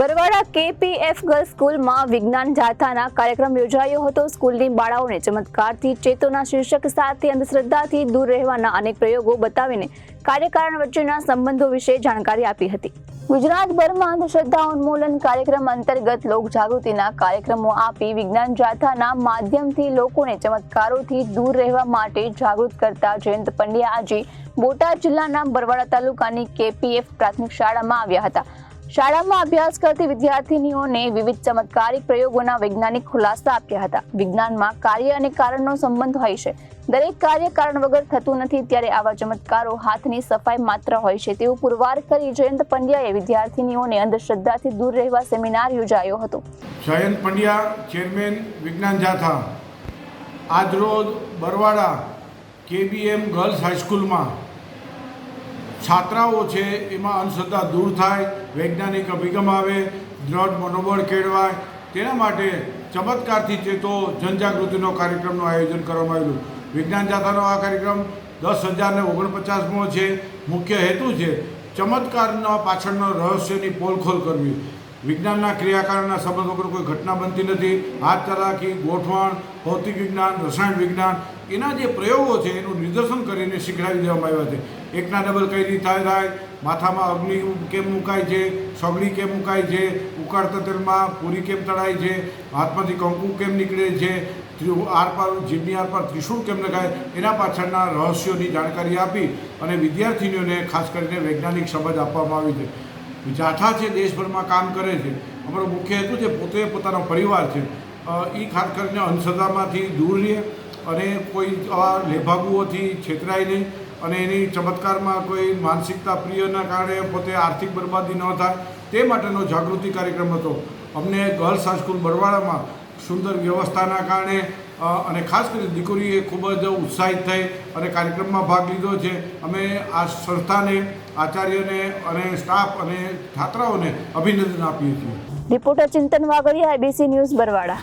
Barwada કેપીએફ girls સ્કૂલમાં વિજ્ઞાન જાથાના કાર્યક્રમ યોજાયો હતો. સ્કૂલની બાળાઓને ચમત્કારથી ચેતોના શીર્ષક સાથે અંધશ્રદ્ધાથી દૂર રહેવાના અનેક પ્રયોગો બતાવીને કાર્યકારણ વચ્ચેના સંબંધો વિશે જાણકારી આપી હતી. ગુજરાતભરમાં અંધશ્રદ્ધા ઉન્મૂલન કાર્યક્રમ અંતર્ગત લોક જાગૃતિના કાર્યક્રમો આપી વિજ્ઞાન જાથાના માધ્યમથી લોકોને ચમત્કારોથી દૂર રહેવા માટે જાગૃત કરતા જયંત પંડ્યા આજે બોટાદ જિલ્લાના બરવાડા તાલુકાની કેપીએફ પ્રાથમિક શાળામાં આવ્યા હતા. શાળામાં અભ્યાસ કરતી વિદ્યાર્થીનીઓને વિવિધ ચમત્કારિક પ્રયોગોના વૈજ્ઞાનિક ખુલાસા આપ્યા હતા. વિજ્ઞાનમાં કાર્ય અને કારણનો સંબંધ હોય છે. દરેક કાર્ય કારણ વગર થતું નથી, ત્યારે આવા ચમત્કારો હાથની સફાઈ માત્ર હોય છે. તેવું પુરવાર કરી જયંત પંડ્યાએ વિદ્યાર્થીનીઓને અંધશ્રદ્ધાથી દૂર રહેવા સેમિનાર યોજાયો હતો. જયંત પંડ્યા, ચેરમેન વિજ્ઞાન જાથા. આજરોજ બરવાડા કેબીએમ ગર્લ્સ હાઈસ્કૂલમાં છાત્રાઓ છે, એમાં અંધશ્રદ્ધા દૂર થાય, વૈજ્ઞાનિક અભિગમ આવે, દ્રઢ મનોબળ કેળવાય, તેના માટે ચમત્કારથી ચેતો જનજાગૃતિનો કાર્યક્રમનું આયોજન કરવામાં આવેલું. વિજ્ઞાન જાથાનો આ કાર્યક્રમ દસ હજારને ઓગણપચાસમો છે. મુખ્ય હેતુ છે ચમત્કારના પાછળનો રહસ્યની પોલખોલ કરવી. વિજ્ઞાનના ક્રિયાકારના સંબંધ વગર કોઈ ઘટના બનતી નથી. હાથ ચલાકી, ગોઠવણ, ભૌતિક વિજ્ઞાન, રસાયણ વિજ્ઞાન, એના જે પ્રયોગો છે એનું નિદર્શન કરીને શીખડાવી દેવામાં આવ્યા છે. એકના ડબલ કઈ રીતે થાય થાય માથામાં અગ્નિ કેમ મુકાય છે, સગડી કેમ મુકાય છે, ઉકાળતા તેલમાં પૂરી કેમ તળાય છે, હાથમાંથી કંકુ કેમ નીકળે છે આરપાર જીભની આરપાર ત્રિશુળ કેમ લગાય એના પાછળના રહસ્યોની જાણકારી આપી અને વિદ્યાર્થીનીઓને ખાસ કરીને વૈજ્ઞાનિક સમજ આપવામાં આવી છે. જાથા છે દેશભરમાં કામ કરે છે, અમારો મુખ્ય હેતુ છે પોતે પોતાનો પરિવાર છે. એ ખાસ કરીને અંધશ્રદ્ધામાંથી દૂર રહે અને કોઈ આવા લેભાગુઓથી છેતરાય નહીં અને એની ચમત્કારમાં કોઈ માનસિકતા પ્રિયના કારણે પોતે આર્થિક બરબાદી ન થાય, તે માટેનો જાગૃતિ કાર્યક્રમ હતો. અમને ગર્લ્સ હાઈસ્કૂલ બરવાડામાં સુંદર વ્યવસ્થાના કારણે અને ખાસ કરીને દીકરીએ ખૂબ જ ઉત્સાહિત થઈ અને કાર્યક્રમમાં ભાગ લીધો છે. અમે આ સંસ્થાને, આચાર્યને અને સ્ટાફ અને છાત્રાઓને અભિનંદન આપીએ છીએ. Reporter Chintan Vagadiya ABC news Barwada.